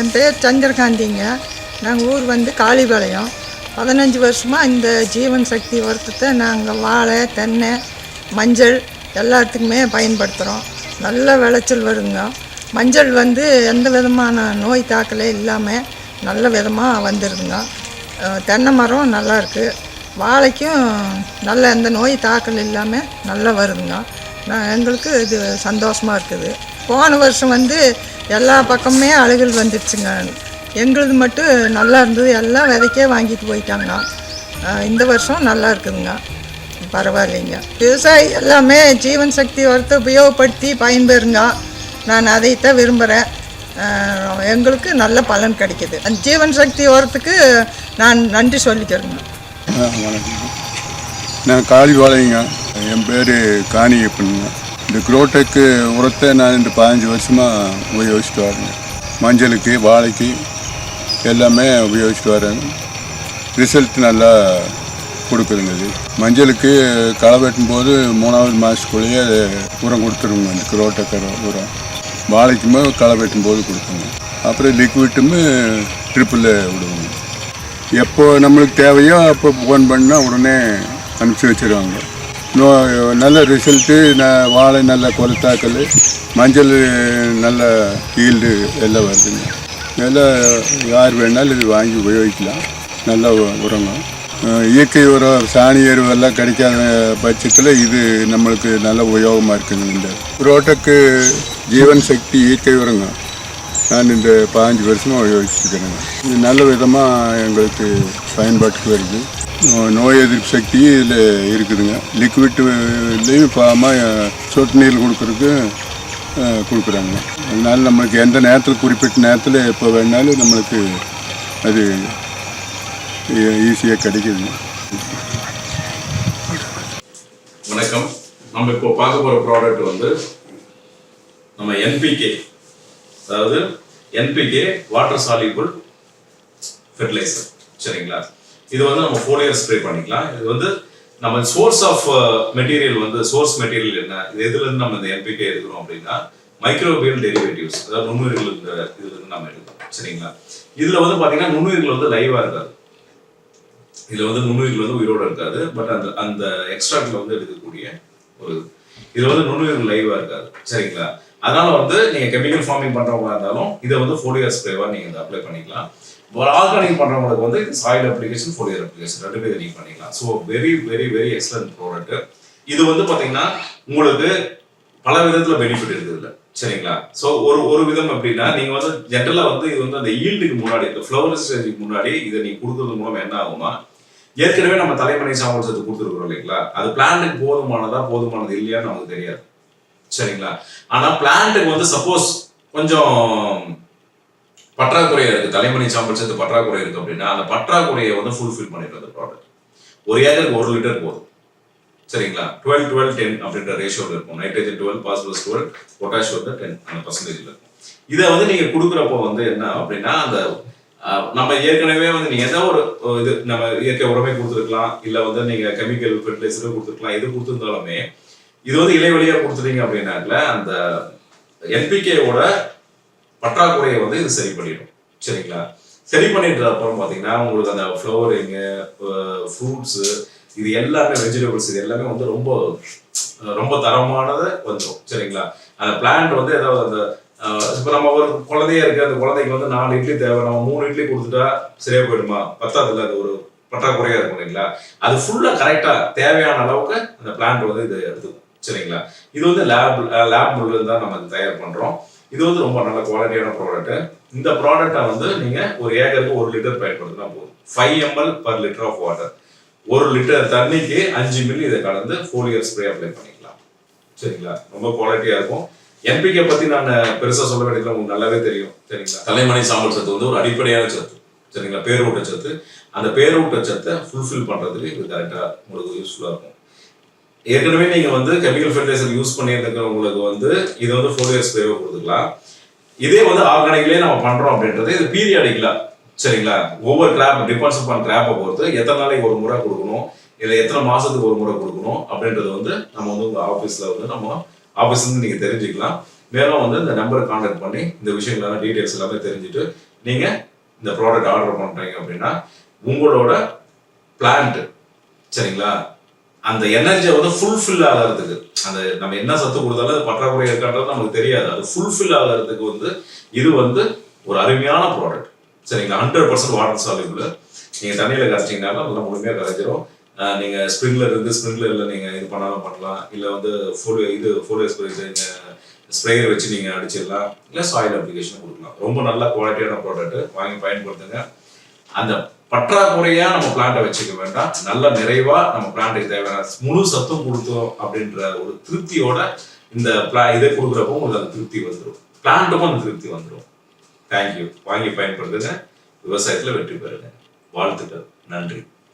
என் பேர் சந்திரகாந்திங்க நாங்கள் ஊர் வந்து காளிபாளையம். பதினஞ்சு வருஷமாக இந்த ஜீவன் சக்தி வருத்தத்தை நாங்கள் வாழை தென்னை மஞ்சள் எல்லாத்துக்குமே பயன்படுத்துகிறோம் நல்ல விளைச்சல் வருங்க. மஞ்சள் வந்து எந்த விதமான நோய் தாக்கலே இல்லாமல் நல்ல விதமாக வந்துருதுங்க. தென்னை மரம் நல்லா இருக்குது வாழைக்கும் நல்ல எந்த நோய் தாக்கல் இல்லாமல் நல்லா வருதுங்க. நான் எங்களுக்கு இது சந்தோஷமாக இருக்குது. போன வருஷம் வந்து எல்லா பக்கமே அழுகல் வந்துடுச்சுங்க. எங்களுது மட்டும் நல்லா இருந்தது. எல்லாம் விதைக்கே வாங்கிட்டு போயிட்டாங்க. இந்த வருஷம் நல்லா இருக்குதுங்க. பரவாயில்லைங்க. விவசாயி எல்லாமே ஜீவன் சக்தி உரத்தை உபயோகப்படுத்தி பயன்பெறுங்க. நான் அதைத்தான் விரும்புகிறேன் எங்களுக்கு நல்ல பலன் கிடைக்குது. அந்த ஜீவன் சக்தி உரத்துக்கு நான் நன்றி சொல்லிக்கிறேங்க. நான் வணக்கம். நான் என் பேர் காணியப்பனுங்க. இந்த குரோட்டெக்கு உரத்தை நான் ரெண்டு பதினஞ்சு வருஷமாக உபயோகிச்சுட்டு வரேங்க மஞ்சளுக்கு வாழைக்கு எல்லாமே உபயோகிச்சுட்டு வரேங்க ரிசல்ட் நல்லா கொடுக்குதுங்க இது. மஞ்சளுக்கு களை வெட்டும்போது மூணாவது மாதத்துக்குள்ளேயே அது உரம் கொடுத்துருங்க இந்த குரோட்டக்கரை உரம். வாழைக்குமே களை வெட்டும்போது கொடுப்போங்க அப்புறம் லிக்விட்டுமே ட்ரிப்பில் விடுவோங்க. எப்போ நம்மளுக்கு தேவையோ அப்போ ஃபோன் பண்ணால் உடனே அனுப்பிச்சி வச்சிருவாங்க. நல்ல ரிசல்ட்டு ந வாழை நல்ல கொளுத்தாக்கல் மஞ்சள் நல்ல ஈல்டு எல்லாம் வருதுங்க. எல்லாம் யார் வேணாலும் இது வாங்கி உபயோகிக்கலாம். நல்ல உ- இயற்கை உரம் சாணி எருவெல்லாம் கிடைக்காத பட்சத்தில் இது நம்மளுக்கு நல்ல உபயோகமாக இருக்குதுங்க இந்த. ரோட்டக்கு ஜீவன் சக்தி இயற்கை உரங்க நான் இந்த பதினஞ்சு வருஷமாக உபயோகிச்சுருக்கிறேங்க இது நல்ல விதமாக எங்களுக்கு பயன்பாட்டுக்கு வருது. நோய் எதிர்ப்பு சக்தி இதில் இருக்குதுங்க. லிக்விட்லேயும் ஃபார்மாக சொட்டு நீர் கொடுக்குறதுக்கு கொடுக்குறாங்க. அதனால நம்மளுக்கு எந்த நேரத்தில் குறிப்பிட்ட நேரத்தில் எப்போ வேணாலும் நம்மளுக்கு அது ஈஸியாக கிடைக்குதுங்க. வணக்கம். நம்ம இப்போ பார்க்க போகிற ப்ராடக்ட் வந்து நம்ம என்பிகே அதாவது என்பிகே வாட்டர் சாலிபிள் ஃபெர்டிலைசர் சரிங்களா? இது வந்து நம்ம ஃபோர் இயர் ஸ்ப்ரே பண்ணிக்கலாம். இது வந்து நம்ம சோர்ஸ் ஆஃப் மெட்டீரியல் வந்து சோர்ஸ் மெட்டீரியல் என்ன? இது எதுலேருந்து நம்ம இந்த எம்பிகே எடுக்கிறோம் அப்படின்னா மைக்ரோபியல் டெரிவேட்டிவ்ஸ் அதாவது நுண்ணுயிர்கள் இந்த இதுலேருந்து நம்ம எடுக்கிறோம். சரிங்களா? இதுல வந்து பாத்தீங்கன்னா நுண்ணுயிர்கள் வந்து லைவாக இருக்காது. இதில் வந்து நுண்ணுயிர்கள் வந்து உயிரோட இருக்காது. பட் அந்த அந்த எக்ஸ்ட்ராக்டில் வந்து எடுக்கக்கூடிய ஒரு இது. வந்து நுண்ணுயிர்கள் லைவாக இருக்காது. சரிங்களா? அதனால வந்து நீங்கள் கெமிக்கல் ஃபார்மிங் பண்றவங்களா இருந்தாலும் இதை வந்து ஃபோலியர் ஸ்ப்ரேவாக நீங்க அப்ளை பண்ணிக்கலாம். ஆர்கானிக் பண்ணுறவங்களுக்கு வந்து சாயில் அப்ளிகேஷன் ஃபோலியர் அப்ளிகேஷன் ரெண்டு பேரும் பண்ணிக்கலாம். So very very very excellent product இது வந்து பார்த்தீங்கன்னா உங்களுக்கு பல விதத்தில் பெனிஃபிட் இருக்குது இல்லை சரிங்களா? ஸோ ஒரு ஒரு விதம் அப்படின்னா நீங்கள் வந்து ஜென்ரலாக வந்து இது வந்து அந்த ஈல்டுக்கு முன்னாடி இந்த ஃப்ளவர் ஸ்டேஜுக்கு முன்னாடி இதை நீங்கள் கொடுக்கறது மூலம் என்ன ஆகுமா ஏற்கனவே நம்ம தலைமணி சாம்பல் சத்து கொடுத்துருக்குறோம் இல்லைங்களா? அது பிளான்ட்டுக்கு போதுமானதா போதுமானது இல்லையான்னு நமக்கு தெரியாது. சரிங்களா? ஆனால் பிளான்ட்டுக்கு வந்து சப்போஸ் கொஞ்சம் பற்றாக்குறையாக இருக்குது தலைமணி சாம்பல் சேர்த்து பற்றாக்குறை இருக்குது அப்படின்னா அந்த பற்றாக்குறையை வந்து ஃபுல்ஃபில் பண்ணிடுறது ப்ராடக்ட் ஒரு ஏக்கருக்கு ஒரு லிட்டர் போதும். சரிங்களா? டுவெல் டுவெல் டென் அப்படின்ற ரேஷியோவில் இருக்கும். Nitrogen twelve phosphorus twelve potash வந்து டென் அந்த பர்சன்டேஜில் இருக்கும். இதை வந்து நீங்கள் கொடுக்குறப்போ வந்து என்ன அப்படின்னா அந்த நம்ம ஏற்கனவே வந்து நீங்க ஏதோ ஒரு இது நம்ம இயற்கை உரமே கொடுத்துருக்கலாம். இல்ல வந்து நீங்க கெமிக்கல் ஃபெர்டிலைசரும் கொடுத்துருக்கலாம். எது கொடுத்துருந்தாலுமே இது வந்து இலைவழியா கொடுத்துட்டீங்க அப்படின்னாக்கல அந்த என்பிகேவோட பற்றாக்குறையை வந்து இது சரி பண்ணிடும். சரிங்களா? சரி பண்ணிட்டு அப்புறம் பார்த்தீங்கன்னா உங்களுக்கு அந்த ஃப்ளவரிங்கு ஃப்ரூட்ஸு இது எல்லாமே வெஜிடபிள்ஸ் இது எல்லாமே வந்து ரொம்ப ரொம்ப தரமானது வந்துடும் சரிங்களா? அந்த பிளான்ட் வந்து ஏதாவது அந்த இப்போ நம்ம ஒரு குழந்தையா இருக்கு அந்த குழந்தைக்கு வந்து நாலு இட்லி தேவை நம்ம மூணு இட்லி கொடுத்துட்டா சரியா போயிடுமா? பத்தாதுல அது ஒரு பற்றாக்குறையா இருக்கும் இல்லைங்களா? அது ஃபுல்லா கரெக்டா தேவையான அளவுக்கு அந்த பிளான்ட் வந்து இது எடுத்துக்கும். சரிங்களா? இது வந்து லேப் லேப் முள்ள தான் நம்ம தயார் பண்றோம். இது வந்து ரொம்ப நல்ல குவாலிட்டியான ப்ராடக்ட் இந்த ப்ராடக்ட்டை வந்து நீங்க ஒரு ஏக்கருக்கு ஒரு லிட்டர் பயன்படுத்தினா போதும். Five ML per litre of water ஒரு லிட்டர் தண்ணிக்கு அஞ்சு மில்லி இதை கலந்து ஃபோலியர் ஸ்ப்ரே அப்ளை பண்ணிக்கலாம். சரிங்களா? ரொம்ப குவாலிட்டியா இருக்கும். என்பிகே பத்தி நான் பெருசா சொல்ல வேண்டியதுல உங்களுக்கு நல்லாவே தெரியும். சரிங்களா? தலைமணி சாம்பல் சத்து வந்து ஒரு அடிப்படையான சத்து. சரிங்களா? பேரூட்ட சத்து. அந்த பேரூட்ட சத்தை ஃபுல்ஃபில் பண்றதுக்கு இது கரெக்டா உங்களுக்கு யூஸ்ஃபுல்லா இருக்கும். ஏற்கனவே நீங்க வந்து கெமிக்கல் ஃபெர்டிலைசர் யூஸ் பண்ணியிருக்கிறவங்களுக்கு வந்து இது வந்து ஃபோர் இயர்ஸ் ஸ்ப்ரேவை கொடுத்துக்கலாம். இதே வந்து ஆர்கானிக்லேயே நம்ம பண்றோம் அப்படின்றது இது பீரியாடிக்கலா சரிங்களா? ஒவ்வொரு கிராப் டிபெண்ட்ஸ் பண்ண கிராப்பை பொறுத்து எத்தனை நாளைக்கு ஒரு முறை கொடுக்கணும் இல்லை எத்தனை மாசத்துக்கு ஒரு முறை கொடுக்கணும் அப்படின்றது வந்து நம்ம வந்து உங்க ஆஃபீஸ்ல வந்து நம்ம ஆஃபீஸ்ல இருந்து நீங்க தெரிஞ்சுக்கலாம். மேலும் வந்து இந்த நம்பரை கான்டாக்ட் பண்ணி இந்த விஷயங்களெல்லாம் டீடைல்ஸ் எல்லாமே தெரிஞ்சுட்டு நீங்க இந்த ப்ராடக்ட் ஆர்டர் பண்றீங்க அப்படின்னா உங்களோட பிளான்ட் சரிங்களா? அந்த எனர்ஜியை வந்து ஃபுல்ஃபில் ஆகிறதுக்கு. அந்த நம்ம என்ன சத்து கொடுத்தாலும் அது பற்றாக்குறை இருக்கான்றது நமக்கு தெரியாது. அது ஃபுல்ஃபில் ஆகிறதுக்கு வந்து இது வந்து ஒரு அருமையான ப்ராடக்ட் சரிங்களா ஹண்ட்ரட் பர்சன்ட் வாட்டர் சாலிபிள் நீங்கள் தண்ணியில் கரைச்சிங்கனாலும் நல்லா முழுமையாக கரைச்சிரும் நீங்கள் ஸ்ப்ரிங்லர் இருந்து ஸ்ப்ரிங்லரில் நீங்கள் இது பண்ணாலும் பண்ணலாம். இல்லை வந்து ஃபோலியோ இது ஃபோலியோ ஸ்ப்ரே ஸ்ப்ரேயர் வச்சு நீங்கள் அடிச்சிடலாம். இல்லை சாயில் அப்ளிகேஷன் கொடுக்கலாம். ரொம்ப நல்ல குவாலிட்டியான ப்ராடக்ட் வாங்கி பயன்படுத்துங்க. அந்த பற்றாக்குறையா நம்ம பிளான்ட்டை வச்சுக்க வேண்டாம். நல்ல நிறைவா நம்ம பிளான்ட்டுக்கு தேவையான முழு சத்தம் கொடுத்தோம் அப்படின்ற ஒரு திருப்தியோட இந்த பிளா இதை கொடுக்குறப்போ உங்களுக்கு அந்த திருப்தி வந்துடும் பிளான்ட்டுக்கும் அந்த திருப்தி வந்துடும் தேங்க்யூ வாங்கி பயன்படுத்துங்க. விவசாயத்துல வெற்றி பெறுங்க. வாழ்த்துக்கள். நன்றி.